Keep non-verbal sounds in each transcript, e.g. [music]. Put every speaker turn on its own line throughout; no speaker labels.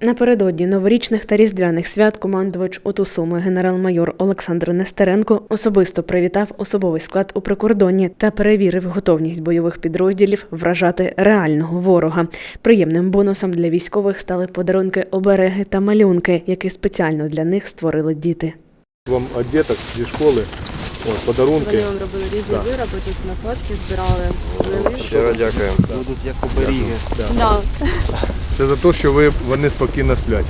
Напередодні новорічних та різдвяних свят командувач ОТУ Суми генерал-майор Олександр Нестеренко особисто привітав особовий склад у прикордонні та перевірив готовність бойових підрозділів вражати реального ворога. Приємним бонусом для військових стали подарунки обереги та малюнки, які спеціально для них створили діти.
Вам від діток зі школи от, подарунки.
Вони вам робили різні
Так.
вироби, тут носочки збирали.
Щиро дякую.
будуть як оберіги.
Да.
Це за те, що ви вони спокійно сплять.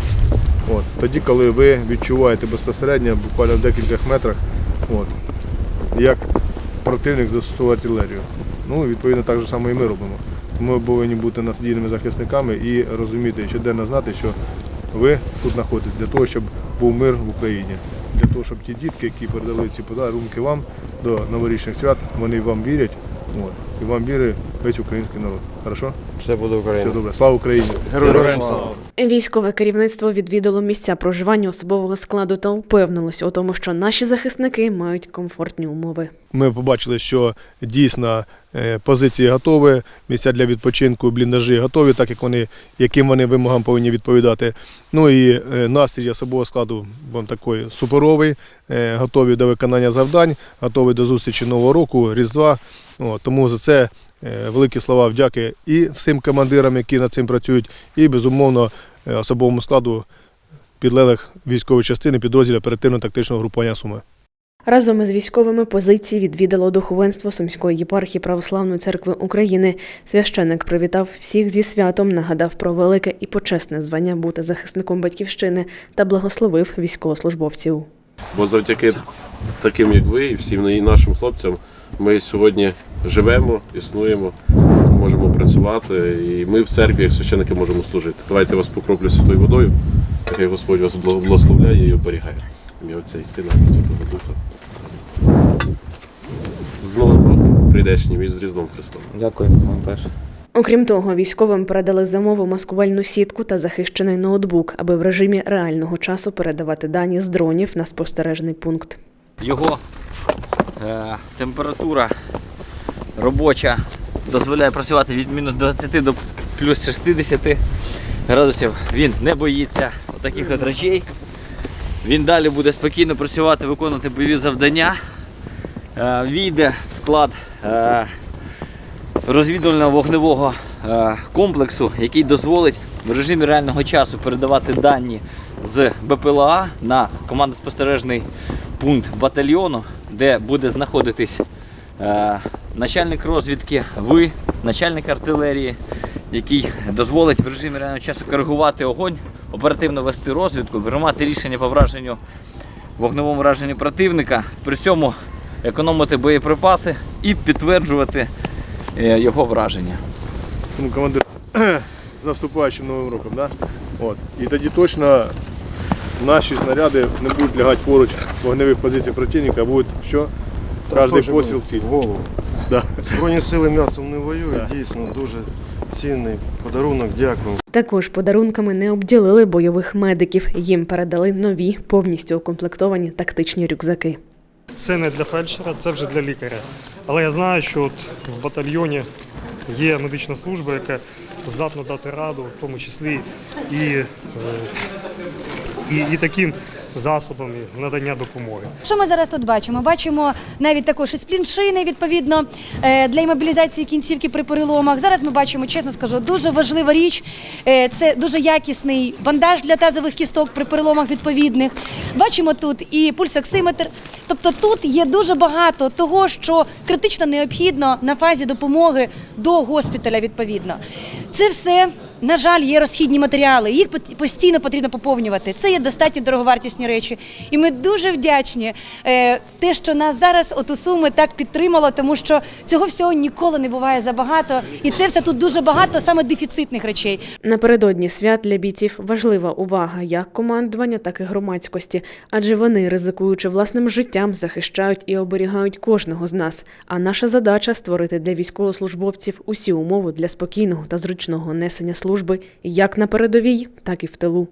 От. Тоді, коли ви відчуваєте безпосередньо, буквально в декількох метрах, от, як противник застосовує артилерію. Ну, і, відповідно, так же само і ми робимо. Ми повинні бути надійними захисниками і розуміти, щоденно знати, що ви тут знаходитесь для того, щоб був мир в Україні. Для того, щоб ті дітки, які передали ці подарунки вам до новорічних свят, вони вам вірять. От, і вам вірить весь український народ. Хорошо?
Все буде
Все
Україна.
добре. Слава Україні!
Героям слава.
Військове керівництво відвідало місця проживання особового складу та упевнилося у тому, що наші захисники мають комфортні умови.
Ми побачили, що дійсно е, позиції готові, місця для відпочинку, бліндажі готові, так як вони, яким вони вимогам повинні відповідати. Ну і е, настрій особового складу вам такий суперовий, е, готові до виконання завдань, готові до зустрічі Нового року, Різдва. О, тому за це е, великі слова вдяки і всім командирам, які над цим працюють, і безумовно е, особовому складу підлеглих військової частини підрозділів оперативно-тактичного групування Суми.
Разом із військовими позиції відвідало духовенство Сумської єпархії Православної церкви України. Священник привітав всіх зі святом, нагадав про велике і почесне звання бути захисником батьківщини та благословив військовослужбовців.
Бо завдяки таким, як ви, і всім і нашим хлопцям, ми сьогодні живемо, існуємо, можемо працювати, і ми в церкві, як священники, можемо служити. Давайте я вас покроплю святою водою, нехай Господь вас благословляє і оберігає. Ім'я Отця і Сина і Святого Духа. З Новим роком прийдешнім і з Різдвом Христом.
Дякую вам теж.
Окрім того, військовим передали замову маскувальну сітку та захищений ноутбук, аби в режимі реального часу передавати дані з дронів на спостережний пункт.
Його е, температура робоча дозволяє працювати від мінус 20 до плюс 60 градусів. Він не боїться таких от речей. Він далі буде спокійно працювати, виконувати бойові завдання. Е, війде в склад е, розвідувального вогневого е, комплексу, який дозволить в режимі реального часу передавати дані з БПЛА на командно-спостережний пункт батальйону, де буде знаходитись начальник розвідки, ви, начальник артилерії, який дозволить в режимі реального часу коригувати огонь, оперативно вести розвідку, приймати рішення по враженню вогневому враженню противника, при цьому економити боєприпаси і підтверджувати е, його враження.
Тому командир [clears throat] з наступаючим новим роком, да? От. І тоді точно наші снаряди не будуть лягати поруч вогневих позицій противника, а будуть що? Кожний посіл ціль.
Голову.
Да.
Збройні сили м'ясом не воюють, дійсно дуже цінний подарунок, дякую.
Також подарунками не обділили бойових медиків. Їм передали нові, повністю укомплектовані тактичні рюкзаки.
Це не для фельдшера, це вже для лікаря. Але я знаю, що от в батальйоні є медична служба, яка здатна дати раду, в тому числі і, е, і, і таким засобам надання допомоги.
Що ми зараз тут бачимо? Бачимо навіть також і спліншини, відповідно, е, для імобілізації кінцівки при переломах. Зараз ми бачимо, чесно скажу, дуже важлива річ. Е, Це дуже якісний бандаж для тазових кісток при переломах відповідних. Бачимо тут і пульсоксиметр. Тобто тут є дуже багато того, що критично необхідно на фазі допомоги до госпіталя. Відповідно, це все. На жаль, є розхідні матеріали, їх постійно потрібно поповнювати. Це є достатньо дороговартісні речі. І ми дуже вдячні е, те, що нас зараз от у Суми так підтримало, тому що цього всього ніколи не буває забагато. І це все тут дуже багато саме дефіцитних речей.
Напередодні свят для бійців важлива увага як командування, так і громадськості, адже вони, ризикуючи власним життям, захищають і оберігають кожного з нас. А наша задача створити для військовослужбовців усі умови для спокійного та зручного несення служби як на передовій, так і в тилу.